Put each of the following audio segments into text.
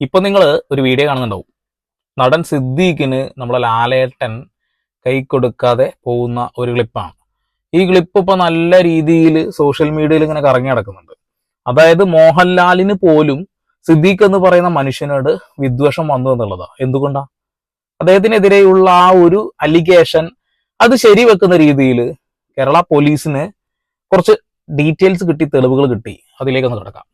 ഇപ്പൊ നിങ്ങൾ ഒരു വീഡിയോ കാണുന്നുണ്ടാവും. നടൻ സിദ്ദീഖിന് നമ്മളെ ലാലേട്ടൻ കൈ കൊടുക്കാതെ പോകുന്ന ഒരു ക്ലിപ്പാണ് ഈ ക്ലിപ്പ് ഇപ്പൊ നല്ല രീതിയിൽ സോഷ്യൽ മീഡിയയിൽ ഇങ്ങനെ കറങ്ങി നടക്കുന്നുണ്ട്. അതായത് മോഹൻലാലിന് പോലും സിദ്ദീഖ് എന്ന് പറയുന്ന മനുഷ്യനോട് വിദ്വേഷം വന്നു എന്നുള്ളതാ. എന്തുകൊണ്ടാ? അദ്ദേഹത്തിനെതിരെയുള്ള ആ ഒരു അലിഗേഷൻ അത് ശരിവെക്കുന്ന രീതിയിൽ കേരള പോലീസിന് കുറച്ച് ഡീറ്റെയിൽസ് കിട്ടി തെളിവുകൾ കിട്ടി. അതിലേക്കൊന്ന് കിടക്കാം.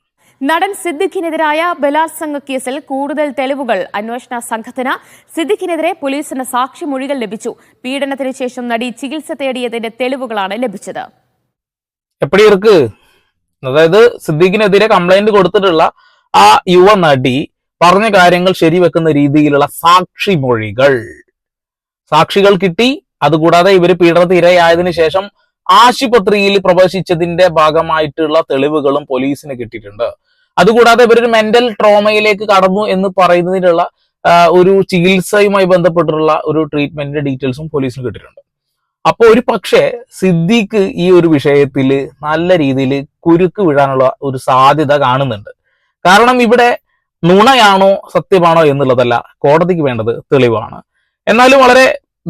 നടൻ സിദ്ദിഖിനെതിരായ ബലാത്സംഗ കേസിൽ കൂടുതൽ തെളിവുകൾ. അന്വേഷണ സംഘത്തിന് സിദ്ദിഖിനെതിരെ പോലീസിന് സാക്ഷിമൊഴികൾ ലഭിച്ചു. പീഡനത്തിന് ശേഷം നടി ചികിത്സ തേടിയതിന്റെ തെളിവുകളാണ് ലഭിച്ചത്. അതായത് സിദ്ദിഖിനെതിരെ കംപ്ലൈന്റ് കൊടുത്തിട്ടുള്ള ആ യുവ നടി പറഞ്ഞ കാര്യങ്ങൾ ശരിവെക്കുന്ന രീതിയിലുള്ള സാക്ഷിമൊഴികൾ. സാക്ഷികൾ കിട്ടി. അതുകൂടാതെ ഇവർ പീഡനത്തിരയായതിനു ശേഷം ആശുപത്രിയിൽ പ്രവേശിച്ചതിന്റെ ഭാഗമായിട്ടുള്ള തെളിവുകളും പോലീസിന് കിട്ടിയിട്ടുണ്ട്. അതുകൂടാതെ ഇവരൊരു മെന്റൽ ട്രോമയിലേക്ക് കടന്നു എന്ന് പറയുന്നതിനുള്ള ഒരു ചികിത്സയുമായി ബന്ധപ്പെട്ടുള്ള ഒരു ട്രീറ്റ്മെന്റിന്റെ ഡീറ്റെയിൽസും പോലീസിന് കിട്ടിയിട്ടുണ്ട്. അപ്പോൾ ഒരു പക്ഷേ സിദ്ദീഖ് ഈ ഒരു വിഷയത്തിൽ നല്ല രീതിയിൽ കുരുക്ക് വീഴാനുള്ള ഒരു സാധ്യത കാണുന്നുണ്ട്. കാരണം ഇവിടെ നുണയാണോ സത്യമാണോ എന്നുള്ളതല്ല കോടതിക്ക് വേണ്ടത് തെളിവാണ്. എന്നാലും വളരെ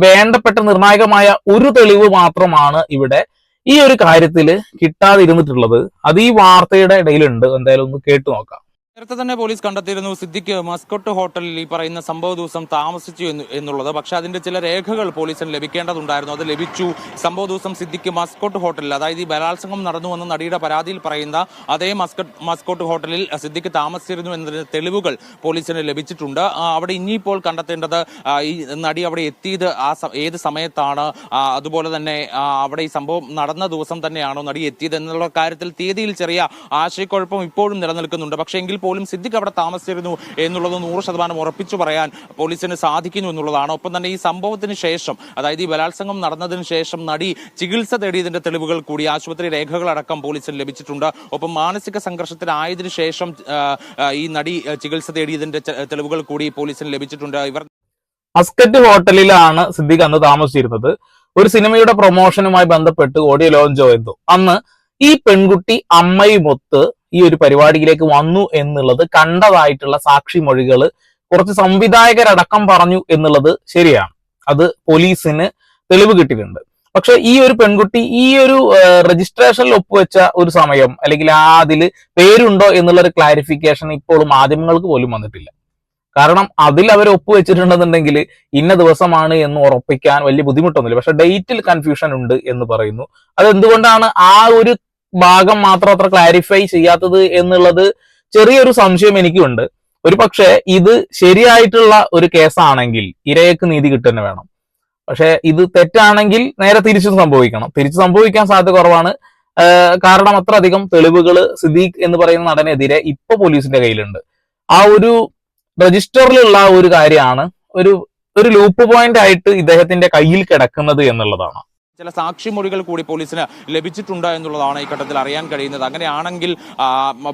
വേണ്ടപ്പെട്ട നിർണായകമായ ഒരു തെളിവ് മാത്രമാണ് ഇവിടെ ഈ ഒരു കാര്യത്തിൽ കിട്ടാതിരുന്നിട്ടുള്ളത് അത് ഈ വാർത്തയുടെ ഇടയിലുണ്ട്. എന്തായാലും ഒന്ന് കേട്ടു നോക്കാം. നേരത്തെ തന്നെ പോലീസ് കണ്ടെത്തിയിരുന്നു സിദ്ദിഖ് മസ്കോട്ട് ഹോട്ടലിൽ ഈ പറയുന്ന സംഭവ ദിവസം താമസിച്ചു എന്ന് എന്നുള്ളത്. പക്ഷേ അതിന്റെ ചില രേഖകൾ പോലീസിന് ലഭിക്കേണ്ടതുണ്ടായിരുന്നു. അത് ലഭിച്ചു. സംഭവ ദിവസം സിദ്ദിഖ് മസ്കോട്ട് ഹോട്ടലിൽ അതായത് ഈ ബലാത്സംഗം നടന്നുവെന്ന് നടിയുടെ പരാതിയിൽ പറയുന്ന അതേ മസ്കട്ട് മസ്കോട്ട് ഹോട്ടലിൽ സിദ്ദിഖ് താമസിച്ചിരുന്നു എന്നതിന് തെളിവുകൾ പോലീസിന് ലഭിച്ചിട്ടുണ്ട്. അവിടെ ഇനിയിപ്പോൾ കണ്ടെത്തേണ്ടത് ഈ നടി അവിടെ എത്തിയത് ആ ഏത് സമയത്താണ്? അതുപോലെ തന്നെ അവിടെ ഈ സംഭവം നടന്ന ദിവസം തന്നെയാണോ നടി എത്തിയത് എന്നുള്ള കാര്യത്തിൽ തീയതിയിൽ ചെറിയ ആശയക്കുഴപ്പം ഇപ്പോഴും നിലനിൽക്കുന്നുണ്ട്. പക്ഷേ എങ്കിൽ പോലും സിദ്ദിഖ് അവിടെ താമസിച്ചിരുന്നു എന്നുള്ളത് നൂറ് ശതമാനം ഉറപ്പിച്ചു പറയാൻ പോലീസിന് സാധിക്കുന്നു എന്നുള്ളതാണ്. ഒപ്പം തന്നെ ഈ സംഭവത്തിന് ശേഷം അതായത് ഈ ബലാത്സംഗം നടന്നതിന് ശേഷം നടി ചികിത്സ തേടിയതിന്റെ തെളിവുകൾ കൂടി ആശുപത്രി രേഖകളടക്കം പോലീസിന് ലഭിച്ചിട്ടുണ്ട്. ഒപ്പം മാനസിക സംഘർഷത്തിലായതിനു ശേഷം ഈ നടി ചികിത്സ തേടിയതിന്റെ തെളിവുകൾ കൂടി പോലീസിന് ലഭിച്ചിട്ടുണ്ട്. ഇവർ അസ്കറ്റ് ഹോട്ടലിലാണ് സിദ്ദിഖ് അന്ന് താമസിച്ചിരുന്നത്. ഒരു സിനിമയുടെ പ്രൊമോഷനുമായി ബന്ധപ്പെട്ട് ഓഡിയോ ലോഞ്ചോ എന്തോ. അന്ന് ഈ പെൺകുട്ടി അമ്മയുമൊത്ത് ഈ ഒരു പരിപാടിയിലേക്ക് വന്നു എന്നുള്ളത് കണ്ടതായിട്ടുള്ള സാക്ഷി മൊഴികൾ കുറച്ച് സംവിധായകരടക്കം പറഞ്ഞു എന്നുള്ളത് ശരിയാണ്. അത് പോലീസിന് തെളിവ് കിട്ടിയിട്ടുണ്ട്. പക്ഷെ ഈ ഒരു പെൺകുട്ടി ഈ ഒരു രജിസ്ട്രേഷനിൽ ഒപ്പുവെച്ച ഒരു സമയം അല്ലെങ്കിൽ ആ അതിൽ പേരുണ്ടോ എന്നുള്ള ഒരു ക്ലാരിഫിക്കേഷൻ ഇപ്പോഴും മാധ്യമങ്ങൾക്ക് പോലും വന്നിട്ടില്ല. കാരണം അതിൽ അവർ ഒപ്പുവെച്ചിട്ടുണ്ടെന്നുണ്ടെങ്കിൽ ഇന്ന ദിവസമാണ് എന്ന് ഉറപ്പിക്കാൻ വലിയ ബുദ്ധിമുട്ടൊന്നുമില്ല. പക്ഷെ ഡേറ്റിൽ കൺഫ്യൂഷൻ ഉണ്ട് എന്ന് പറയുന്നു. അത് എന്തുകൊണ്ടാണ് ആ ഒരു ഭാഗം മാത്രം അത്ര ക്ലാരിഫൈ ചെയ്യാത്തത് എന്നുള്ളത് ചെറിയൊരു സംശയം എനിക്കുണ്ട്. ഒരു പക്ഷേ ഇത് ശരിയായിട്ടുള്ള ഒരു കേസാണെങ്കിൽ ഇരയക്ക് നീതി കിട്ടുന്ന വേണം. പക്ഷെ ഇത് തെറ്റാണെങ്കിൽ നേരെ തിരിച്ചു സംഭവിക്കണം. തിരിച്ചു സംഭവിക്കാൻ സാധ്യത കുറവാണ്. കാരണം അത്ര അധികം തെളിവുകൾ സിദ്ദീഖ് എന്ന് പറയുന്ന നടനെതിരെ ഇപ്പൊ പോലീസിന്റെ കയ്യിലുണ്ട്. ആ ഒരു രജിസ്റ്ററിലുള്ള ഒരു കാര്യമാണ് ഒരു ഒരു ലൂപ്പ് പോയിന്റ് ആയിട്ട് ഇദ്ദേഹത്തിന്റെ കയ്യിൽ കിടക്കുന്നത് എന്നുള്ളതാണ്. ചില സാക്ഷിമൊഴികൾ കൂടി പോലീസിന് ലഭിച്ചിട്ടുണ്ട് എന്നുള്ളതാണ് ഈ ഘട്ടത്തിൽ അറിയാൻ കഴിയുന്നത്. അങ്ങനെയാണെങ്കിൽ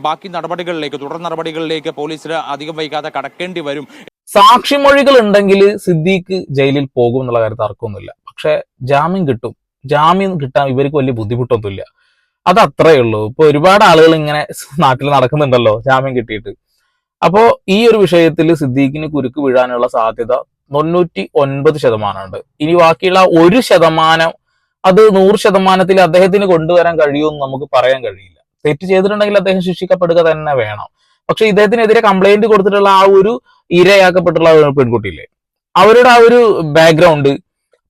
ബാക്കി നടപടികളിലേക്ക് തുടർ നടപടികളിലേക്ക് പോലീസിന് അധികം വൈകാതെ കടക്കേണ്ടി വരും. സാക്ഷിമൊഴികൾ ഉണ്ടെങ്കിൽ സിദ്ദീഖ് ജയിലിൽ പോകും എന്നുള്ള കാര്യത്തിൽ തർക്കമൊന്നുമില്ല. പക്ഷെ ജാമ്യം കിട്ടും. ജാമ്യം കിട്ടാൻ ഇവർക്ക് വലിയ ബുദ്ധിമുട്ടൊന്നുമില്ല. അത് അത്രേ ഉള്ളൂ. ഇപ്പൊ ഒരുപാട് ആളുകൾ ഇങ്ങനെ നാട്ടിൽ നടക്കുന്നുണ്ടല്ലോ ജാമ്യം കിട്ടിയിട്ട്. അപ്പോ ഈ ഒരു വിഷയത്തിൽ സിദ്ദീഖിന് കുരുക്ക് വീഴാനുള്ള സാധ്യത തൊണ്ണൂറ്റി ഒൻപത് ശതമാനമുണ്ട്. ഇനി ബാക്കിയുള്ള ഒരു ശതമാനം അത് നൂറ് ശതമാനത്തിൽ അദ്ദേഹത്തിന് കൊണ്ടുവരാൻ കഴിയുമെന്ന് നമുക്ക് പറയാൻ കഴിയില്ല. തെറ്റ് ചെയ്തിട്ടുണ്ടെങ്കിൽ അദ്ദേഹം ശിക്ഷിക്കപ്പെടുക തന്നെ വേണം. പക്ഷെ ഇദ്ദേഹത്തിനെതിരെ കംപ്ലൈന്റ് കൊടുത്തിട്ടുള്ള ആ ഒരു ഇരയാക്കപ്പെട്ടുള്ള പെൺകുട്ടിയില്ലേ? അവരുടെ ആ ഒരു ബാക്ക്ഗ്രൗണ്ട്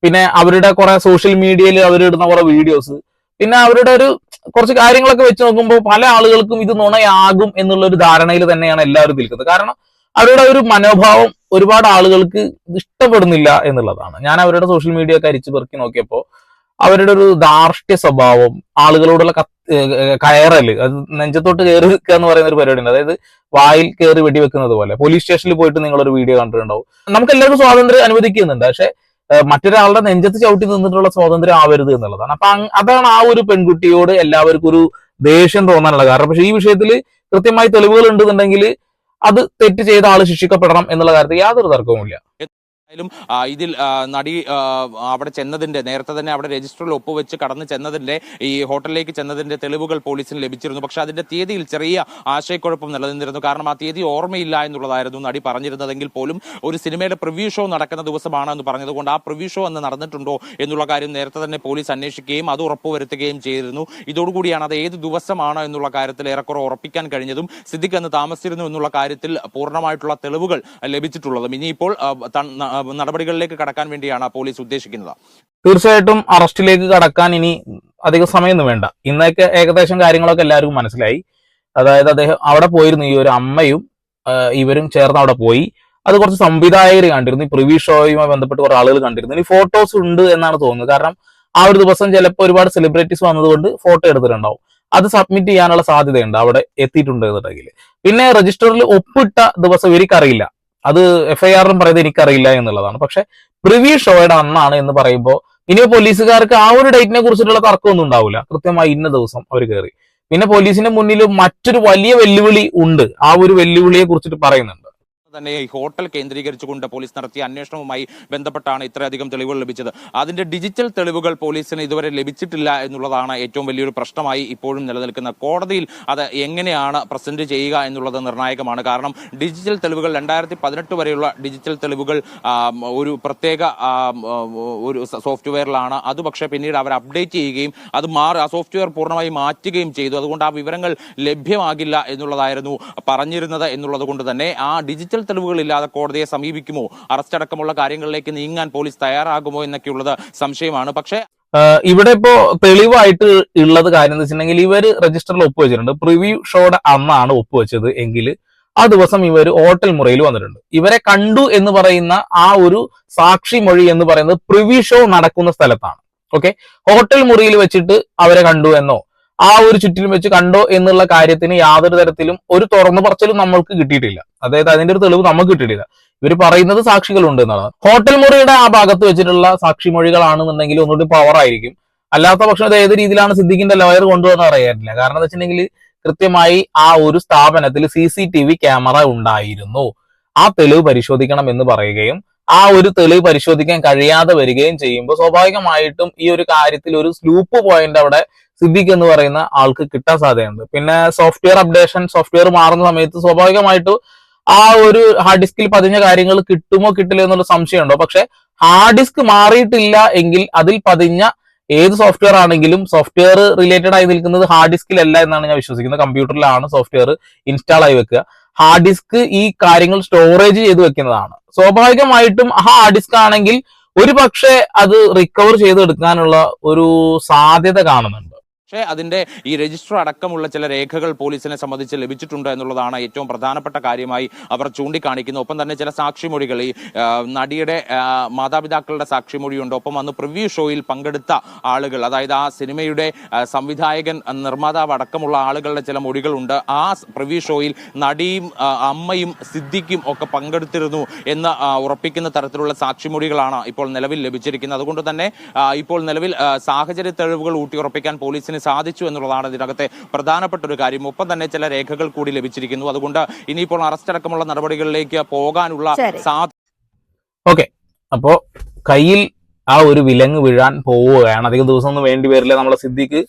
പിന്നെ അവരുടെ കുറെ സോഷ്യൽ മീഡിയയിൽ അവരിടുന്ന കുറെ വീഡിയോസ് പിന്നെ അവരുടെ ഒരു കുറച്ച് കാര്യങ്ങളൊക്കെ വെച്ച് നോക്കുമ്പോൾ പല ആളുകൾക്കും ഇത് നുണയാകും എന്നുള്ള ഒരു ധാരണയിൽ തന്നെയാണ് എല്ലാവരും നിൽക്കുന്നത്. കാരണം അവരുടെ ഒരു മനോഭാവം ഒരുപാട് ആളുകൾക്ക് ഇഷ്ടപ്പെടുന്നില്ല എന്നുള്ളതാണ്. ഞാൻ അവരുടെ സോഷ്യൽ മീഡിയ ഒക്കെ അരിച്ചു പെറുക്കി നോക്കിയപ്പോൾ അവരുടെ ഒരു ധാർഷ്ട്യ സ്വഭാവം ആളുകളോടുള്ള കയറൽ അത് നെഞ്ചത്തോട്ട് കയറി വെക്കുക എന്ന് പറയുന്ന ഒരു പരിപാടി ഉണ്ട് അതായത് വായിൽ കയറി വെടിവെക്കുന്നത് പോലെ. പോലീസ് സ്റ്റേഷനിൽ പോയിട്ട് നിങ്ങളൊരു വീഡിയോ കണ്ടിട്ടുണ്ടാവും. നമുക്ക് എല്ലാവർക്കും സ്വാതന്ത്ര്യം അനുവദിക്കുന്നുണ്ട്. പക്ഷെ മറ്റൊരാളുടെ നെഞ്ചത്ത് ചവിട്ടി നിന്നിട്ടുള്ള സ്വാതന്ത്ര്യം ആവരുത് എന്നുള്ളതാണ്. അപ്പൊ അതാണ് ആ ഒരു പെൺകുട്ടിയോട് എല്ലാവർക്കും ഒരു ദേഷ്യം തോന്നാനുള്ള കാരണം. പക്ഷെ ഈ വിഷയത്തിൽ കൃത്യമായി തെളിവുകൾ ഉണ്ടെന്നുണ്ടെങ്കിൽ അത് തെറ്റ് ചെയ്ത ആൾ ശിക്ഷിക്കപ്പെടണം എന്നുള്ള കാര്യത്തിൽ യാതൊരു തർക്കവുമില്ല. ഇതിൽ നടി അവിടെ ചെന്നതിന്റെ നേരത്തെ തന്നെ അവിടെ രജിസ്റ്ററിൽ ഒപ്പുവെച്ച് കടന്നു ചെന്നതിന്റെ ഈ ഹോട്ടലിലേക്ക് ചെന്നതിന്റെ തെളിവുകൾ പോലീസിന് ലഭിച്ചിരുന്നു. പക്ഷെ അതിന്റെ തീയതിയിൽ ചെറിയ ആശയക്കുഴപ്പം നിലനിന്നിരുന്നു. കാരണം ആ തീയതി ഓർമ്മയില്ല എന്നുള്ളതായിരുന്നു നടി പറഞ്ഞിരുന്നതെങ്കിൽ പോലും ഒരു സിനിമയുടെ പ്രിവ്യൂ ഷോ നടക്കുന്ന ദിവസമാണെന്ന് പറഞ്ഞതുകൊണ്ട് ആ പ്രിവ്യൂ ഷോ അന്ന് നടന്നിട്ടുണ്ടോ എന്നുള്ള കാര്യം നേരത്തെ തന്നെ പോലീസ് അന്വേഷിക്കുകയും അത് ഉറപ്പുവരുത്തുകയും ചെയ്തിരുന്നു. ഇതോടുകൂടിയാണ് അത് ഏത് ദിവസമാണ് എന്നുള്ള കാര്യത്തിൽ ഏറെക്കുറെ ഉറപ്പിക്കാൻ കഴിഞ്ഞതും സിദ്ദിഖ് അന്ന് താമസിച്ചിരുന്നു എന്നുള്ള കാര്യത്തിൽ പൂർണമായിട്ടുള്ള തെളിവുകൾ ലഭിച്ചിട്ടുള്ളതും. ഇനിയിപ്പോൾ നടപടികളിലേക്ക് കടക്കാൻ വേണ്ടിയാണ് പോലീസ് ഉദ്ദേശിക്കുന്നത്. തീർച്ചയായിട്ടും അറസ്റ്റിലേക്ക് കടക്കാൻ ഇനി അധിക സമയമൊന്നും വേണ്ട. ഇന്നൊക്കെ ഏകദേശം കാര്യങ്ങളൊക്കെ എല്ലാവർക്കും മനസ്സിലായി. അതായത് അദ്ദേഹം അവിടെ പോയിരുന്നു ഈ ഒരു അമ്മയും ഇവരും ചേർന്ന് അവിടെ പോയി. അത് കുറച്ച് സംവിധായകർ കണ്ടിരുന്നു ഈ പ്രിവ്യൂ ഷോയുമായി ബന്ധപ്പെട്ട് കുറെ ആളുകൾ കണ്ടിരുന്നു. ഇനി ഫോട്ടോസ് ഉണ്ട് എന്നാണ് തോന്നുന്നത്. കാരണം ആ ഒരു ദിവസം ചിലപ്പോൾ ഒരുപാട് സെലിബ്രിറ്റീസ് വന്നതുകൊണ്ട് ഫോട്ടോ എടുത്തിട്ടുണ്ടാവും. അത് സബ്മിറ്റ് ചെയ്യാനുള്ള സാധ്യതയുണ്ട്. അവിടെ എത്തിയിട്ടുണ്ട് എന്നുണ്ടെങ്കിൽ. പിന്നെ രജിസ്റ്ററിൽ ഒപ്പിട്ട ദിവസം ഇവർക്കറിയില്ല. അത് എഫ്ഐആറിലും പറയുന്നത് എനിക്കറിയില്ല എന്നുള്ളതാണ്. പക്ഷെ പ്രിവ്യൂ ഷോയുടെ അന്നാണ് എന്ന് പറയുമ്പോൾ ഇനി പോലീസുകാർക്ക് ആ ഒരു ഡേറ്റിനെ കുറിച്ചിട്ടുള്ള തർക്കമൊന്നും ഉണ്ടാവില്ല. കൃത്യമായി ഇന്ന ദിവസം അവർ കയറി പിന്നെ പോലീസിന്റെ മുന്നിൽ മറ്റൊരു വലിയ വെല്ലുവിളി ഉണ്ട്. ആ ഒരു വെല്ലുവിളിയെ കുറിച്ചിട്ട് പറയുന്നുണ്ട്. തന്നെ ഈ ഹോട്ടൽ കേന്ദ്രീകരിച്ചുകൊണ്ട് പോലീസ് നടത്തിയ അന്വേഷണവുമായി ബന്ധപ്പെട്ടാണ് ഇത്രയധികം തെളിവുകൾ ലഭിച്ചത്. അതിന്റെ ഡിജിറ്റൽ തെളിവുകൾ പോലീസിന് ഇതുവരെ ലഭിച്ചിട്ടില്ല എന്നുള്ളതാണ് ഏറ്റവും വലിയൊരു പ്രശ്നമായി ഇപ്പോഴും നിലനിൽക്കുന്ന കോടതിയിൽ അത് എങ്ങനെയാണ് പ്രസന്റ് ചെയ്യുക എന്നുള്ളത് നിർണായകമാണ്. കാരണം ഡിജിറ്റൽ തെളിവുകൾ രണ്ടായിരത്തി പതിനെട്ട് വരെയുള്ള ഡിജിറ്റൽ തെളിവുകൾ ഒരു പ്രത്യേക ഒരു സോഫ്റ്റ്വെയറിലാണ്. അത് പക്ഷേ പിന്നീട് അവർ അപ്ഡേറ്റ് ചെയ്യുകയും അത് മാറി ആ സോഫ്റ്റ്വെയർ പൂർണമായി മാറ്റുകയും ചെയ്തു. അതുകൊണ്ട് ആ വിവരങ്ങൾ ലഭ്യമാകില്ല എന്നുള്ളതായിരുന്നു പറഞ്ഞിരുന്നത് എന്നുള്ളത് കൊണ്ട് തന്നെ ആ ഡിജിറ്റൽ തെളിവുകൾ ഇല്ലാതെ കോടതിയെ സമീപിക്കുമോ? അറസ്റ്റ് അടക്കമുള്ള കാര്യങ്ങളിലേക്ക് നീങ്ങാൻ പോലീസ് തയ്യാറാകുമോ എന്നൊക്കെയുള്ളത് സംശയമാണ്. പക്ഷേ ഇവിടെ ഇപ്പോ തെളിവായിട്ട് ഉള്ളത് കാര്യം എന്ന് വെച്ചിട്ടുണ്ടെങ്കിൽ ഇവർ രജിസ്റ്ററിൽ ഒപ്പുവെച്ചിട്ടുണ്ട് പ്രിവ്യൂ ഷോയുടെ അന്നാണ് ഒപ്പുവെച്ചത് എങ്കിൽ ആ ദിവസം ഇവർ ഹോട്ടൽ മുറിയിൽ വന്നിട്ടുണ്ട്. ഇവരെ കണ്ടു എന്ന് പറയുന്ന ആ ഒരു സാക്ഷി മൊഴി എന്ന് പറയുന്നത് പ്രിവ്യൂ ഷോ നടക്കുന്ന സ്ഥലത്താണ്. ഓക്കെ ഹോട്ടൽ മുറിയിൽ വെച്ചിട്ട് അവരെ കണ്ടു എന്നോ? ആ ഒരു ചുറ്റിലും വെച്ച് കണ്ടോ എന്നുള്ള കാര്യത്തിന് യാതൊരു തരത്തിലും ഒരു തുറന്നു പറച്ചിലും നമ്മൾക്ക് കിട്ടിയിട്ടില്ല. അതായത് അതിന്റെ ഒരു തെളിവ് നമുക്ക് കിട്ടിയിട്ടില്ല. ഇവർ പറയുന്നത് സാക്ഷികളുണ്ട് എന്നുള്ളതാണ് ഹോട്ടൽ മുറിയുടെ ആ ഭാഗത്ത് വെച്ചിട്ടുള്ള സാക്ഷി മൊഴികളാണെന്നുണ്ടെങ്കിൽ ഒന്നുകൂടി പവർ ആയിരിക്കും. അല്ലാത്ത പക്ഷം അത് ഏത് രീതിയിലാണ് സിദ്ദിഖിന്റെ ലോയർ കൊണ്ടുവന്ന് അറിയാറില്ല കാരണം എന്താ വെച്ചിട്ടുണ്ടെങ്കിൽ കൃത്യമായി ആ ഒരു സ്ഥാപനത്തിൽ C C T V camera ഉണ്ടായിരുന്നു. ആ തെളിവ് പരിശോധിക്കണം എന്ന് പറയുകയും ആ ഒരു തെളിവ് പരിശോധിക്കാൻ കഴിയാതെ വരികയും ചെയ്യുമ്പോൾ സ്വാഭാവികമായിട്ടും ഈ ഒരു കാര്യത്തിൽ ഒരു സ്ലൂപ്പ് പോയിന്റ് അവിടെ സിദ്ദിഖ് എന്ന് പറയുന്ന ആൾക്ക് കിട്ടാൻ സാധ്യതയുണ്ട്. പിന്നെ സോഫ്റ്റ്വെയർ അപ്ഡേഷൻ സോഫ്റ്റ്വെയർ മാറുന്ന സമയത്ത് സ്വാഭാവികമായിട്ട് ആ ഒരു ഹാർഡ് ഡിസ്കിൽ പതിഞ്ഞ കാര്യങ്ങൾ കിട്ടുമോ കിട്ടില്ല എന്നുള്ള സംശയമുണ്ടോ. പക്ഷെ ഹാർഡ് ഡിസ്ക് മാറിയിട്ടില്ല എങ്കിൽ അതിൽ പതിഞ്ഞ ഏത് സോഫ്റ്റ്വെയർ ആണെങ്കിലും സോഫ്റ്റ്വെയർ റിലേറ്റഡ് ആയി നിൽക്കുന്നത് ഹാർഡ് ഡിസ്കിലല്ല എന്നാണ് ഞാൻ വിശ്വസിക്കുന്നത്. കമ്പ്യൂട്ടറിലാണ് സോഫ്റ്റ്വെയർ ഇൻസ്റ്റാൾ ആയി വെക്കുക. ഹാർഡ് ഡിസ്ക് ഈ കാര്യങ്ങൾ സ്റ്റോറേജ് ചെയ്ത് വെക്കുന്നതാണ്. സ്വാഭാവികമായിട്ടും ആ ഹാർഡ് ഡിസ്ക് ആണെങ്കിൽ ഒരു പക്ഷേ അത് റിക്കവർ ചെയ്തെടുക്കാനുള്ള ഒരു സാധ്യത കാണുന്നുണ്ട്. പക്ഷേ അതിന്റെ ഈ രജിസ്റ്റർ അടക്കമുള്ള ചില രേഖകൾ പോലീസിനെ സംബന്ധിച്ച് ലഭിച്ചിട്ടുണ്ട് എന്നുള്ളതാണ് ഏറ്റവും പ്രധാനപ്പെട്ട കാര്യമായി അവർ ചൂണ്ടിക്കാണിക്കുന്നത്. ഒപ്പം തന്നെ ചില സാക്ഷിമൊഴികൾ ഈ നടിയുടെ മാതാപിതാക്കളുടെ സാക്ഷിമൊഴിയുണ്ട്. ഒപ്പം അന്ന് പ്രിവ്യൂ ഷോയിൽ പങ്കെടുത്ത ആളുകൾ അതായത് ആ സിനിമയുടെ സംവിധായകൻ നിർമ്മാതാവ് അടക്കമുള്ള ആളുകളുടെ ചില മൊഴികളുണ്ട്. ആ പ്രിവ്യൂ ഷോയിൽ നടിയും അമ്മയും സിദ്ധിക്കും ഒക്കെ പങ്കെടുത്തിരുന്നു എന്ന് ഉറപ്പിക്കുന്ന തരത്തിലുള്ള സാക്ഷിമൊഴികളാണ് ഇപ്പോൾ നിലവിൽ ലഭിച്ചിരിക്കുന്നത്. അതുകൊണ്ട് തന്നെ ഇപ്പോൾ നിലവിൽ സാഹചര്യ തെളിവുകൾ ഊട്ടിയുറപ്പിക്കാൻ പോലീസിന് സാധിച്ചു എന്നുള്ളതാണ് ഇതിനകത്തെ പ്രധാനപ്പെട്ട ഒരു കാര്യം. ഒപ്പം തന്നെ ചില രേഖകൾ കൂടി ലഭിച്ചിരിക്കുന്നു. അതുകൊണ്ട് ഇനിയിപ്പോൾ അറസ്റ്റ് അടക്കമുള്ള നടപടികളിലേക്ക് പോകാനുള്ള. സാധ്യത ഓക്കെ. അപ്പോ കയ്യിൽ ആ ഒരു വിലങ്ങ് വീഴാൻ പോവുകയാണ്. അധികം ദിവസം ഒന്നും വേണ്ടി വരില്ല നമ്മളെ സിദ്ധിക്ക്.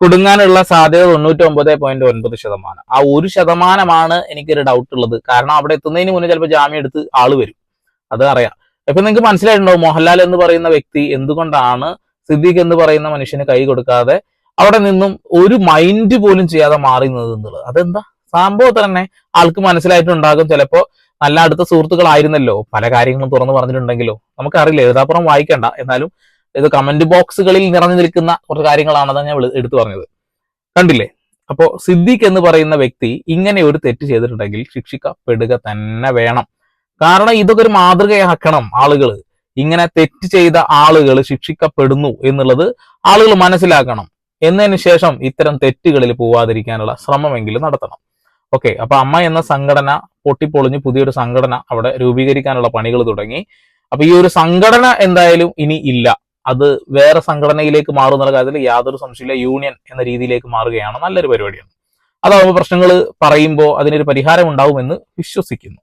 കുടുങ്ങാനുള്ള സാധ്യത തൊണ്ണൂറ്റി ഒമ്പത് പോയിന്റ് ഒൻപത് ശതമാനം. ആ ഒരു ശതമാനമാണ് എനിക്കൊരു ഡൗട്ട് ഉള്ളത്. കാരണം അവിടെ എത്തുന്നതിന് മുന്നേ ചിലപ്പോൾ ജാമ്യം എടുത്ത് ആൾ വരും. അത് അറിയാം. ഇപ്പൊ നിങ്ങൾക്ക് മനസ്സിലായിട്ടുണ്ടോ മോഹൻലാൽ എന്ന് പറയുന്ന വ്യക്തി എന്തുകൊണ്ടാണ് സിദ്ദീഖ് എന്ന് പറയുന്ന മനുഷ്യന് കൈ കൊടുക്കാതെ അവിടെ നിന്നും ഒരു മൈൻഡ് പോലും ചെയ്യാതെ മാറി നിന്നത് എന്നുള്ളത്. അതെന്താ? സംഭവം തന്നെ ആൾക്ക് മനസ്സിലായിട്ടുണ്ടാകും. ചിലപ്പോ നല്ല അടുത്ത സുഹൃത്തുക്കളായിരുന്നല്ലോ. പല കാര്യങ്ങളും തുറന്നു പറഞ്ഞിട്ടുണ്ടെങ്കിലോ. നമുക്കറിയില്ല എഴുതാപ്പുറം വായിക്കണ്ട. എന്നാലും ഇത് കമന്റ് ബോക്സുകളിൽ നിറഞ്ഞു നിൽക്കുന്ന കുറച്ച് കാര്യങ്ങളാണ് ഞാൻ എടുത്തു പറഞ്ഞത്. കണ്ടില്ലേ? അപ്പോ സിദ്ദീഖ് എന്ന് പറയുന്ന വ്യക്തി ഇങ്ങനെ ഒരു തെറ്റ് ചെയ്തിട്ടുണ്ടെങ്കിൽ ശിക്ഷിക്കപ്പെടുക തന്നെ വേണം. കാരണം ഇതൊക്കെ ഒരു മാതൃകയാക്കണം ആളുകൾ ഇങ്ങനെ തെറ്റ് ചെയ്ത ആളുകൾ ശിക്ഷിക്കപ്പെടുന്നു എന്നുള്ളത് ആളുകൾ മനസ്സിലാക്കണം. എന്നതിന് ശേഷം ഇത്തരം തെറ്റുകളിൽ പോവാതിരിക്കാനുള്ള ശ്രമമെങ്കിലും നടത്തണം. ഓക്കെ അപ്പൊ അമ്മ എന്ന സംഘടന പൊട്ടിപ്പൊളിഞ്ഞ് പുതിയൊരു സംഘടന അവിടെ രൂപീകരിക്കാനുള്ള പണികൾ തുടങ്ങി. അപ്പൊ ഈ ഒരു സംഘടന എന്തായാലും ഇനി ഇല്ല. അത് വേറെ സംഘടനയിലേക്ക് മാറുന്ന കാര്യത്തിൽ യാതൊരു സംശയമില്ല യൂണിയൻ എന്ന രീതിയിലേക്ക് മാറുകയാണ് നല്ലൊരു പരിപാടിയാണ്. അതാവുമ്പോൾ പ്രശ്നങ്ങൾ പറയുമ്പോൾ അതിനൊരു പരിഹാരം ഉണ്ടാവുമെന്ന് വിശ്വസിക്കുന്നു.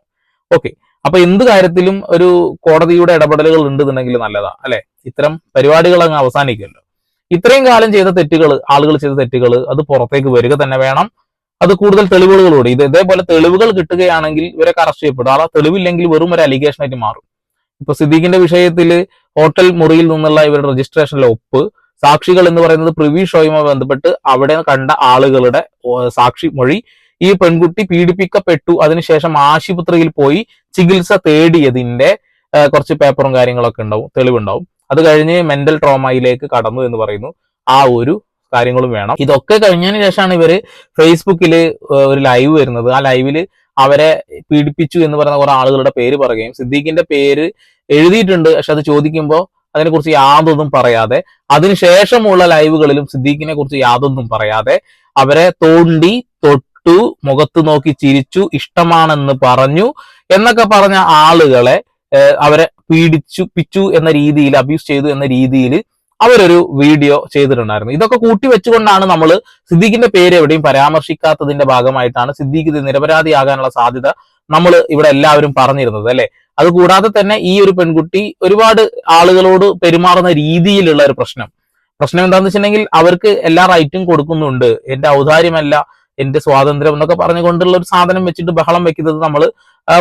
ഓക്കെ അപ്പൊ എന്ത് കാര്യത്തിലും ഒരു കോടതിയുടെ ഇടപെടലുകൾ ഉണ്ടെന്നുണ്ടെങ്കിൽ നല്ലതാ അല്ലെ? ഇത്തരം പരിപാടികൾ അങ്ങ് അവസാനിക്കുമല്ലോ. ഇത്രയും കാലം ചെയ്ത തെറ്റുകൾ ആളുകൾ ചെയ്ത തെറ്റുകൾ അത് പുറത്തേക്ക് വരിക തന്നെ വേണം. അത് കൂടുതൽ തെളിവുകളോട് ഇത് ഇതേപോലെ തെളിവുകൾ കിട്ടുകയാണെങ്കിൽ ഇവരൊക്കെ അറസ്റ്റ് ചെയ്യപ്പെടും. ആ തെളിവില്ലെങ്കിൽ വെറും ഒരു അലിഗേഷൻ ആയിട്ട് മാറും. ഇപ്പൊ സിദ്ദീഖിന്റെ വിഷയത്തിൽ ഹോട്ടൽ മുറിയിൽ നിന്നുള്ള ഇവരുടെ രജിസ്ട്രേഷനിലെ ഒപ്പ് സാക്ഷികൾ എന്ന് പറയുന്നത് പ്രിവി ഷോയുമായി ബന്ധപ്പെട്ട് അവിടെ കണ്ട ആളുകളുടെ സാക്ഷി മൊഴി ഈ പെൺകുട്ടി പീഡിപ്പിക്കപ്പെട്ടു. അതിനുശേഷം ആശുപത്രിയിൽ പോയി ചികിത്സ തേടിയതിന്റെ കുറച്ച് പേപ്പറും കാര്യങ്ങളൊക്കെ ഉണ്ടാവും തെളിവുണ്ടാവും. അത് കഴിഞ്ഞ് മെന്റൽ ട്രോമയിലേക്ക് കടന്നു എന്ന് പറയുന്നു. ആ ഒരു കാര്യങ്ങളും വേണം. ഇതൊക്കെ കഴിഞ്ഞതിന് ശേഷമാണ് ഇവർ ഫേസ്ബുക്കിൽ ഒരു ലൈവ് വരുന്നത്. ആ ലൈവിൽ അവരെ പീഡിപ്പിച്ചു എന്ന് പറയുന്ന കുറെ ആളുകളുടെ പേര് പറയുകയും സിദ്ദീഖിന്റെ പേര് എഴുതിയിട്ടുണ്ട്. പക്ഷെ അത് ചോദിക്കുമ്പോൾ അതിനെക്കുറിച്ച് യാതൊന്നും പറയാതെ അതിനുശേഷമുള്ള ലൈവുകളിലും സിദ്ദീഖിനെ കുറിച്ച് യാതൊന്നും പറയാതെ അവരെ തോണ്ടി തൊട്ടു മുഖത്ത് നോക്കി ചിരിച്ചു ഇഷ്ടമാണെന്ന് പറഞ്ഞു എന്നൊക്കെ പറഞ്ഞ ആളുകളെ അവരെ പീഡിച്ചു പിച്ചു എന്ന രീതിയിൽ അബ്യൂസ് ചെയ്തു എന്ന രീതിയിൽ അവരൊരു വീഡിയോ ചെയ്തിട്ടുണ്ടായിരുന്നു. ഇതൊക്കെ കൂട്ടി വെച്ചുകൊണ്ടാണ് നമ്മൾ സിദ്ദീഖിന്റെ പേര് എവിടെയും പരാമർശിക്കാത്തതിന്റെ ഭാഗമായിട്ടാണ് സിദ്ദീഖ് ഇത് നിരപരാധിയാകാനുള്ള സാധ്യത നമ്മൾ ഇവിടെ എല്ലാവരും പറഞ്ഞിരുന്നത് അല്ലെ? അതുകൂടാതെ തന്നെ ഈ ഒരു പെൺകുട്ടി ഒരുപാട് ആളുകളോട് പെരുമാറുന്ന രീതിയിലുള്ള ഒരു പ്രശ്നം. പ്രശ്നം എന്താണെന്ന് വെച്ചിട്ടുണ്ടെങ്കിൽ അവർക്ക് എല്ലാ റൈറ്റും കൊടുക്കുന്നുണ്ട്. എന്റെ ഔദാര്യമല്ല എന്റെ സ്വാതന്ത്ര്യം എന്നൊക്കെ പറഞ്ഞുകൊണ്ടുള്ള ഒരു സാധനം വെച്ചിട്ട് ബഹളം വെക്കുന്നത് നമ്മൾ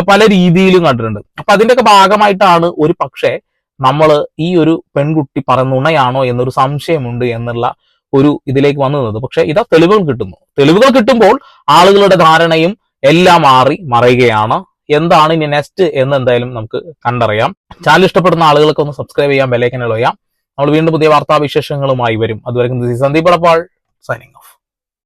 പല രീതിയിലും കണ്ടിട്ടുണ്ട്. അപ്പൊ അതിന്റെയൊക്കെ ഭാഗമായിട്ടാണ് ഒരു പക്ഷേ നമ്മൾ ഈ ഒരു പെൺകുട്ടി പറന്നുണയാണോ എന്നൊരു സംശയമുണ്ട് എന്നുള്ള ഒരു ഇതിലേക്ക് വന്നു നിന്നത്. പക്ഷെ ഇതാ തെളിവുകൾ കിട്ടുന്നു. തെളിവുകൾ കിട്ടുമ്പോൾ ആളുകളുടെ ധാരണയും എല്ലാം മാറി മറയുകയാണ്. എന്താണ് ഇനി നെക്സ്റ്റ് എന്ന് എന്തായാലും നമുക്ക് കണ്ടറിയാം. ചാനൽ ഇഷ്ടപ്പെടുന്ന ആളുകൾക്ക് ഒന്ന് സബ്സ്ക്രൈബ് ചെയ്യാം ബെലൈക്കൻ ചെയ്യാം. നമ്മൾ വീണ്ടും പുതിയ വാർത്താവിശേഷങ്ങളുമായി വരും. അതുവരെ സന്ദീപ് എടപ്പാൾ സൈനിങ്